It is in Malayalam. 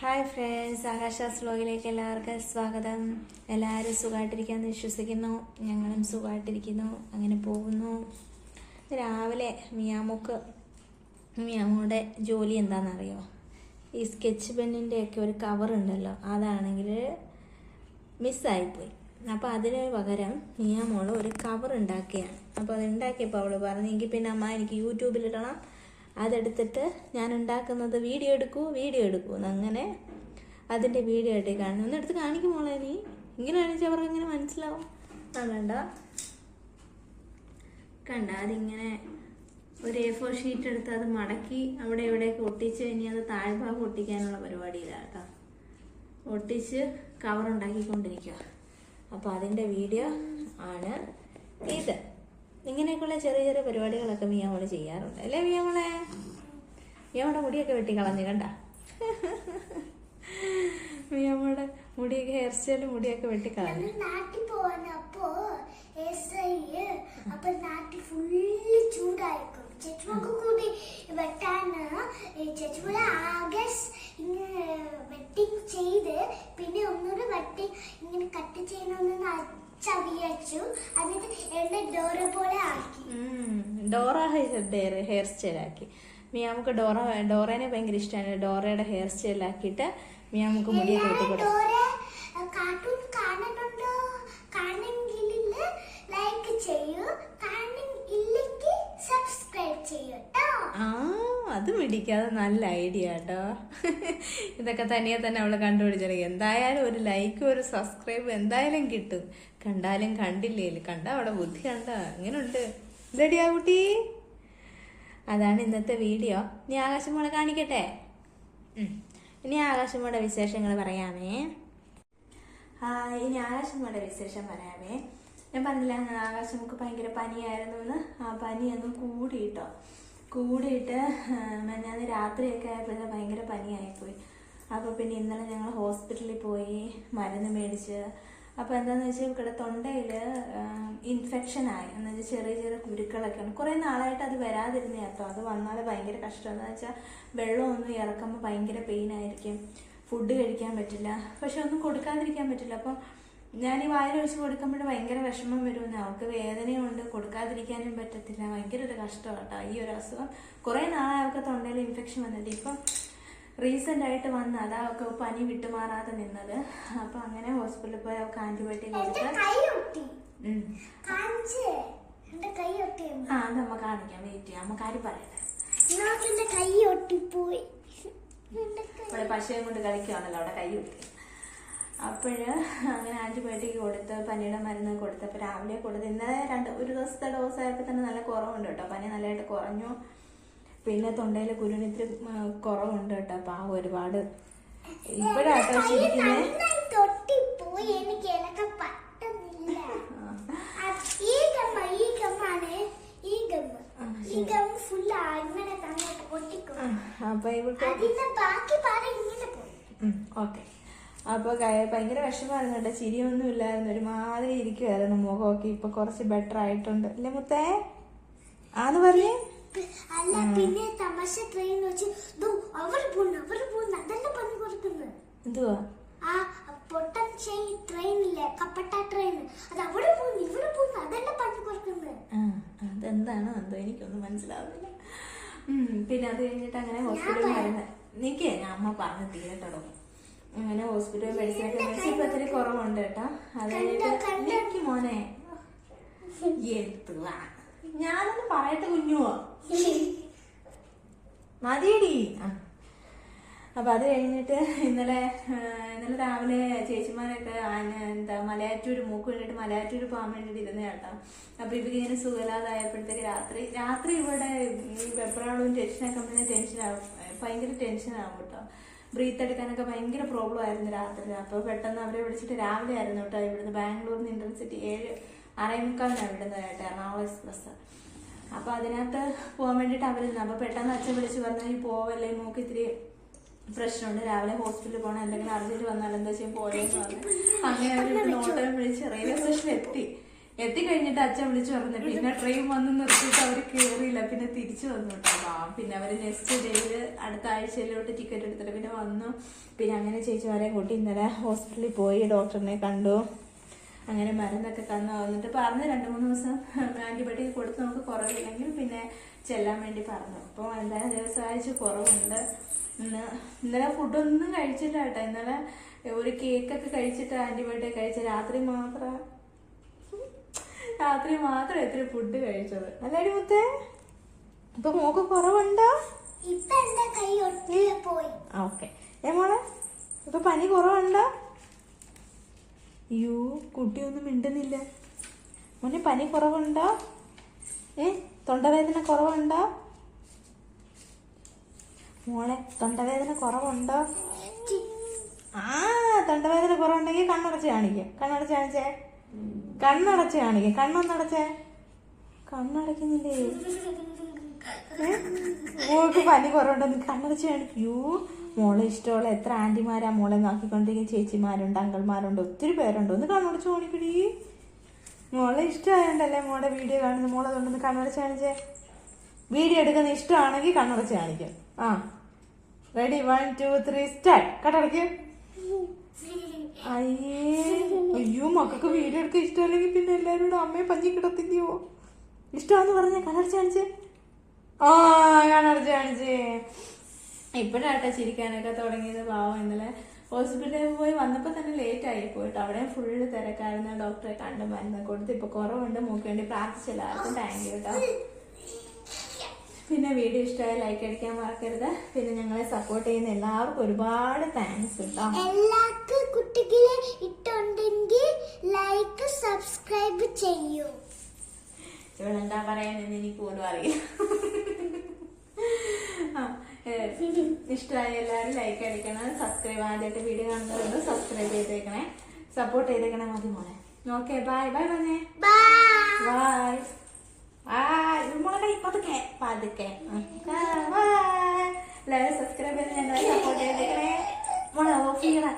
ഹായ് ഫ്രണ്ട്സ് ആകാശാസ് വ്ലോഗിലേക്ക് എല്ലാവർക്കും സ്വാഗതം. എല്ലാവരും സുഖമായിട്ടിരിക്കാമെന്ന് വിശ്വസിക്കുന്നു. ഞങ്ങളും സുഖമായിട്ടിരിക്കുന്നു. അങ്ങനെ പോകുന്നു. രാവിലെ മിയാമുക്ക് മിയാമുടെ ജോലി എന്താണെന്നറിയോ? ഈ സ്കെച്ച് പെന്നിന്റെ ഒക്കെ ഒരു കവർ ഉണ്ടല്ലോ അതാണെങ്കിൽ മിസ്സായിപ്പോയി. അപ്പോൾ അതിന് പകരം മിയാമോൾ ഒരു കവർ ഉണ്ടാക്കിയാണ് അപ്പോൾ അത് ഉണ്ടാക്കിയപ്പോൾ അവൾ പറഞ്ഞു എങ്കിൽ പിന്നെ അമ്മ എനിക്ക് യൂട്യൂബിലിടണം. അതെടുത്തിട്ട് ഞാൻ ഉണ്ടാക്കുന്നത് വീഡിയോ എടുക്കൂ വീഡിയോ എടുക്കൂ അങ്ങനെ അതിന്റെ വീഡിയോ ആയിട്ട് കാണുന്നു ഒന്ന് എടുത്ത് കാണിക്കും മോളെ നീ. ഇങ്ങനെ അവർക്ക് ഇങ്ങനെ മനസ്സിലാവും. ആ കണ്ട? കണ്ട? അതിങ്ങനെ ഒരു എ ഫോർ ഷീറ്റ് എടുത്ത് അത് മടക്കി അവിടെ ഇവിടെയൊക്കെ ഒട്ടിച്ച് ഇനി അത് താഴ്ഭാഗം ഒട്ടിക്കാനുള്ള പരിപാടിയിലാണ് കേട്ടോ. ഒട്ടിച്ച് കവർ ഉണ്ടാക്കിക്കൊണ്ടിരിക്കുക അപ്പോൾ അതിന്റെ വീഡിയോ ആണ് ഇത്. ഇങ്ങനെയൊക്കെയുള്ള ചെറിയ ചെറിയ പരിപാടികളൊക്കെ മിയാമോൾ ചെയ്യാറുണ്ട്. അല്ലേ മിയാമോളെ മിയാമോടെ മുടിയൊക്കെ വെട്ടി കളഞ്ഞു കണ്ട? മിയാമോടെ മുടിയൊക്കെ ഹെയർ സ്റ്റൈലും മുടിയൊക്കെ വെട്ടി കളഞ്ഞു. നാട്ടിൽ എസ്ഐ അപ്പൊ നാട്ടിൽ ഫുള്ള് ചൂടായിരിക്കും. ചേച്ചുമൊക്കെ കൂടി വെട്ടാന് ചേച്ചുമോളെ ആഗസ്റ്റ് ഇങ്ങനെ വെട്ടിങ് ചെയ്ത് പിന്നെ ഒന്നുകൂടെ വെട്ടി ഇങ്ങനെ കട്ട് ചെയ്യണമെന്ന് അച്ഛ വിചാരിച്ചു എന്നെ ഡോറ ഹെയർ സ്റ്റൈലാക്കി. മിയാമുക്ക് ഡോറ ഡോറേനെ ഭയങ്കര ഇഷ്ടമാണ് ഡോറയുടെ ഹെയർ സ്റ്റൈൽ സ്റ്റൈലാക്കിയിട്ട് മിയാമുക്ക് മുടി വെട്ടി കൊടുത്തു ഡോറ കാർട്ടൂൺ കാണുന്നുണ്ടോ കാണെങ്കിൽ ലൈക്ക് ചെയ്യൂ കാണുന്നില്ലെങ്കിൽ സബ്സ്ക്രൈബ് ചെയ്യൂ കേട്ടോ ആ അത് പിടിക്കാതെ നല്ല ഐഡിയ കേട്ടോ ഇതൊക്കെ തനിയെ തന്നെ അവൾ കണ്ടുപിടിച്ചിരിക്കും എന്തായാലും ഒരു ലൈക്ക് ഒരു സബ്സ്ക്രൈബ് എന്തായാലും കിട്ടും. കണ്ടാലും കണ്ടില്ലേലും. കണ്ട അവിടെ ബുദ്ധി കണ്ട. അങ്ങനുണ്ട്. റെഡിയാ കുട്ടി? അതാണ് ഇന്നത്തെ വീഡിയോ ഇനി ആകാശമോളെ കാണിക്കട്ടെ? ഇനി ആകാശമോടെ വിശേഷങ്ങൾ പറയാമേ. ഇനി ആകാശമ്മയുടെ വിശേഷം പറയാമേ. ഞാൻ പറഞ്ഞില്ല ആകാശം നമുക്ക് ഭയങ്കര പനിയായിരുന്നു എന്ന്? ആ പനി കൂടി കൂടിയിട്ടോ. കൂടിയിട്ട് ഞാൻ രാത്രിയൊക്കെ ആയപ്പോഴത്തെ ഭയങ്കര പനിയായിപ്പോയി. അപ്പോൾ പിന്നെ ഇന്നലെ ഞങ്ങൾ ഹോസ്പിറ്റലിൽ പോയി മരുന്ന് മേടിച്ച്. അപ്പോൾ എന്താണെന്ന് വെച്ചാൽ ഇവിടെ തൊണ്ടയിൽ ഇൻഫെക്ഷൻ ആയി എന്ന് വെച്ചാൽ ചെറിയ ചെറിയ കുരുക്കളൊക്കെ ഉണ്ട് കുറേ നാളായിട്ട് അത് വരാതിരുന്ന കേട്ടോ അത് വന്നാൽ ഭയങ്കര കഷ്ടം. എന്ന് വെച്ചാൽ വെള്ളമൊന്നും ഇറക്കുമ്പോൾ ഭയങ്കര പെയിൻ ആയിരിക്കും. ഫുഡ് കഴിക്കാൻ പറ്റില്ല. പക്ഷെ ഒന്നും കൊടുക്കാതിരിക്കാൻ പറ്റില്ല. അപ്പം ഞാൻ ഈ വായിൽ ഒഴിച്ച് കൊടുക്കുമ്പോൾ ഭയങ്കര വിഷമം വരുമെന്ന് അവൾക്ക് വേദനയുണ്ട്. കൊടുക്കാതിരിക്കാനും പറ്റത്തില്ല. ഭയങ്കര ഒരു കഷ്ടമാണ് കേട്ടോ ഈ ഒരു അസുഖം കുറേ നാളെ അവർക്ക് തൊണ്ടയിൽ ഇൻഫെക്ഷൻ വന്നിട്ട്. ഇപ്പം റീസെന്റ് ആയിട്ട് വന്ന അതാ അവൾക്ക് പനി വിട്ടുമാറാതെ നിന്നത്. അപ്പം അങ്ങനെ ഹോസ്പിറ്റലിൽ പോയി അവൾക്ക് ആന്റിബയോട്ടിക് കൊടുത്ത്. ഒട്ടി. ആ അത് നമ്മ കാണിക്കാം. വെയിറ്റ് ചെയ്യാം. നമ്മ കാര്യം പറയട്ടെ. പക്ഷേ എന്റെ കൈ ഒട്ടിപ്പോയി. എന്റെ ഇവിടെ പശുവും കൊണ്ട് കളിക്കുകയാണല്ലോ അവിടെ കൈ കുത്തി അപ്പോഴ് അങ്ങനെ ആന്റിബയോട്ടിക് കൊടുത്ത് പനിയുടെ മരുന്ന് കൊടുത്ത് അപ്പോൾ രാവിലെ കൊടുത്ത് ഇന്നലെ രണ്ട് ഒരു ദിവസത്തെ ഡോസ് ആയപ്പോൾ തന്നെ നല്ല കുറവുണ്ട് കേട്ടോ. പനി നല്ലതായിട്ട് കുറഞ്ഞു. പിന്നെ തൊണ്ടയിൽ കുരുണിത്തിരി കുറവുണ്ട് കേട്ടോ. അപ്പോൾ ആ ഒരുപാട് ഇപ്പോഴാട്ടോ ശരിക്കും ഇവിടെ ഒട്ടിക്കും അപ്പം ഇവൾക്ക് പോയി. ഓക്കെ. അപ്പോൾ ഭയങ്കര വിഷമമായിരുന്നു കേട്ടോ ചിരിയൊന്നും ഇല്ലായിരുന്നു. ഒരുമാതിരി ഇരിക്കുമായിരുന്നു മുഖമൊക്കെ. ഇപ്പൊ കുറച്ച് ബെറ്റർ ആയിട്ടുണ്ട്. അല്ലേ മുത്തേ? ആന്ന് പറഞ്ഞേ? അല്ല പിന്നെ തമാശ ട്രെയിൻ വെച്ച് അവർ പോകുന്നു അവർ പോകുന്നു അതെല്ലാം പണി കൊടുക്കുന്നത് എന്തുവാ? ആ പൊട്ടൻ ചെയ് ട്രെയിനില്ലേ കപ്പട്ട ട്രെയിൻ അത് അവിടെ പോകുന്നു ഇവിടെ പോകുന്നു അതെല്ലാം പണി കൊടുക്കുന്നത് ആ അതെന്താണോ എന്തോ? എനിക്കൊന്നും മനസ്സിലാവുന്നില്ല. പിന്നെ അത് കഴിഞ്ഞിട്ട് അങ്ങനെ ഹോസ്പിറ്റലിൽ നിൽക്കേ നിക്കേ. ഞാൻ അമ്മ പറഞ്ഞ് തീരട്ടോ അങ്ങനെ ഹോസ്പിറ്റൽ മെഡിസിനൊക്കെ മേടിച്ച് ഇപ്പൊ ഇത്തിരി കുറവുണ്ട് കേട്ടോ. അതായത് മോനെ. ഞാനൊന്ന് പറയട്ടെ കുഞ്ഞുവോ? മതിയടി. ആ. അപ്പൊ അത് കഴിഞ്ഞിട്ട് ഇന്നലെ ഇന്നലെ രാവിലെ ചേച്ചിമാരൊക്കെ എന്താ മലയാറ്റൂര് മൂക്ക് വേണ്ടിട്ട് മലയാറ്റൂര് പോകാൻ വേണ്ടിട്ട് ഇരുന്ന കേട്ടോ. അപ്പൊ ഇവർക്ക് ഇങ്ങനെ സുഖലാതായപ്പോഴത്തേക്ക് രാത്രി രാത്രി ഇവിടെ ഈ വെപ്രാളവും ടെൻഷനൊക്കെ പിന്നെ ടെൻഷനാവും. ഭയങ്കര ടെൻഷനാവും ബ്രീത്ത് എടുക്കാനൊക്കെ ഭയങ്കര പ്രോബ്ലം ആയിരുന്നു രാത്രി അപ്പോൾ പെട്ടെന്ന് അവരെ വിളിച്ചിട്ട് രാവിലെ ആയിരുന്നു കേട്ടോ. ഇവിടുന്ന് ബാംഗ്ലൂരിൽ നിന്ന് ഇന്റർസിറ്റി ഏഴ് ആറേമുക്കാലിനാണ് വിടുന്നത് കേട്ടോ എറണാകുളം എക്സ്പ്രസ് അപ്പൊ അതിനകത്ത് പോകാൻ വേണ്ടിട്ട് അവരിരുന്നു അപ്പോൾ പെട്ടെന്ന് അച്ഛൻ വിളിച്ച് പറഞ്ഞാൽ ഈ പോവല്ലേ? മൂക്ക് ഇത്തിരി പ്രശ്നമുണ്ട്. രാവിലെ ഹോസ്പിറ്റലിൽ പോകണം എന്തെങ്കിലും അർജന്റ് വന്നാൽ എന്താ ചെയ്യാൻ പോലെ അങ്ങനെ അവർ നോട്ടം വിളിച്ച് റെയിൽവേ സ്റ്റേഷനിൽ എത്തി. എത്തിക്കഴിഞ്ഞിട്ട് അച്ഛൻ വിളിച്ചു പറഞ്ഞു പിന്നെ ട്രെയിൻ വന്ന് നിർത്തിയിട്ട് അവർ കയറിയില്ല പിന്നെ തിരിച്ചു വന്നു കേട്ടോ പിന്നെ അവർ നെക്സ്റ്റ് ഡേയിൽ അടുത്ത ആഴ്ചയിലോട്ട് ടിക്കറ്റ് എടുത്തിട്ട് പിന്നെ വന്നു. പിന്നെ അങ്ങനെ ചേച്ചിമാരെയും കൂട്ടി ഇന്നലെ ഹോസ്പിറ്റലിൽ പോയി ഡോക്ടറിനെ കണ്ടു. അങ്ങനെ മരുന്നൊക്കെ തന്നു. വന്നിട്ട് പറഞ്ഞു രണ്ട് മൂന്ന് ദിവസം ആന്റിബയോട്ടിക് കൊടുത്ത് നമുക്ക് കുറവില്ലെങ്കിൽ പിന്നെ ചെല്ലാൻ വേണ്ടി പറഞ്ഞു. അപ്പോൾ എന്തായാലും ആഴ്ച കുറവുണ്ട്. ഇന്ന് ഇന്നലെ ഫുഡൊന്നും കഴിച്ചില്ല കേട്ടോ. ഇന്നലെ ഒരു കേക്കൊക്കെ കഴിച്ചിട്ട് ആന്റിബയോട്ടിക് കഴിച്ച രാത്രി മാത്രം രാത്രി മാത്രം എത്ര ഫുഡ് കഴിച്ചത്. അല്ലേ മുത്തേ? ഇപ്പൊ മോക്ക് കുറവുണ്ടോ? ഇപ്പൊ ഓക്കെ. ഏ മോളെ പനി കുറവുണ്ടോ? അയ്യോ കുട്ടിയൊന്നും മിണ്ടുന്നില്ല. മോനെ പനി കുറവുണ്ടോ? ഏ തൊണ്ടവേദന കുറവുണ്ടോ? മോളെ തൊണ്ടവേദന കുറവുണ്ടോ? ആ തൊണ്ടവേദന കുറവുണ്ടെങ്കിൽ കണ്ണടച്ച് കാണിക്കാം. കണ്ണടച്ച് കാണിച്ചേ. കണ്ണടച്ച് കാണിക്കും കണ്ണൊന്നടച്ചേ? കണ്ണടയ്ക്കുന്നില്ലേ ഏ? മോൾക്ക് പനി കുറവുണ്ടെന്ന് കണ്ണടച്ച് കാണിക്കൂ മോളെ ഇഷ്ടമുള്ള എത്ര ആന്റിമാരാ മോളെ നോക്കിക്കൊണ്ടിരിക്കുന്ന ചേച്ചിമാരുണ്ട് അങ്കിൾമാരുണ്ട് ഒത്തിരി പേരുണ്ട്. ഒന്ന് കണ്ണടച്ച് കാണിക്കടി മോളെ ഇഷ്ടമായോണ്ടല്ലേ മോളെ വീഡിയോ കാണുന്നത്? മോളെ കൊണ്ടൊന്ന് കണ്ണടച്ച് കാണിച്ചേ വീഡിയോ എടുക്കുന്ന ഇഷ്ടമാണെങ്കിൽ കണ്ണടച്ച് കാണിക്കും ആ. Ready one two three start കട്ടടയ്ക്ക് അയ്യേ അയ്യോ മക്കൾക്ക് വീഡിയോ എടുക്കാൻ ഇഷ്ടമല്ലെങ്കിൽ പിന്നെ എല്ലാവരും കൂടെ അമ്മയെ പഞ്ഞി കിടത്തില്ലയോ? ഇഷ്ടമാന്ന് പറഞ്ഞ കണ്ണടച്ച് കാണിച്ചേ. ആ കണ്ണടച്ച് കാണിച്ചേ. ഇപ്പോഴാട്ടെ ചിരിക്കാനൊക്കെ തുടങ്ങിയത് പാവം. ഇന്നലെ ഹോസ്പിറ്റലിൽ പോയി വന്നപ്പോൾ തന്നെ ലേറ്റ് ആയി പോയിട്ട് അവിടെ ഫുള്ള് തിരക്കായിരുന്നു. ഡോക്ടറെ കണ്ട് മരുന്ന് കൊടുത്ത്. ഇപ്പൊ കുറവുണ്ട് മൂക്കേണ്ടി പ്രാർത്ഥിച്ചില്ല. താങ്ക് യു കേട്ടോ പിന്നെ വീഡിയോ ഇഷ്ടമായ ലൈക്ക് അടിക്കാൻ മറക്കരുത്. പിന്നെ ഞങ്ങളെ സപ്പോർട്ട് ചെയ്യുന്ന എല്ലാവർക്കും ഒരുപാട് താങ്ക്സ് കേട്ടോ എല്ലാവർക്കും കുട്ടികളെ ഇട്ടുണ്ടെങ്കിൽ ലൈക്ക് സബ്സ്ക്രൈബ് ചെയ്യൂ. ഇവളെന്താ പറയാനെന്ന് എനിക്ക് പോലും അറിയില്ല. ഇഷ്ടമായ എല്ലാവരും ലൈക്ക് അടിക്കണം. സബ്സ്ക്രൈബ് ആദ്യമായിട്ട് വീഡിയോ കാണുന്നവരുണ്ട് സബ്സ്ക്രൈബ് ചെയ്തേക്കണേ. സപ്പോർട്ട് ചെയ്തേക്കണേ മതി മോനെ ഓക്കെ ബൈ ബൈ പറഞ്ഞേ ബൈ പതുക്കെ പതുക്കെ. ലൈവ് സബ്സ്ക്രൈബ് ചെയ്ത് ഞങ്ങളെ സപ്പോർട്ട് ചെയ്തേക്കണേ. മോളെ ഓഫ് ചെയ്യണം.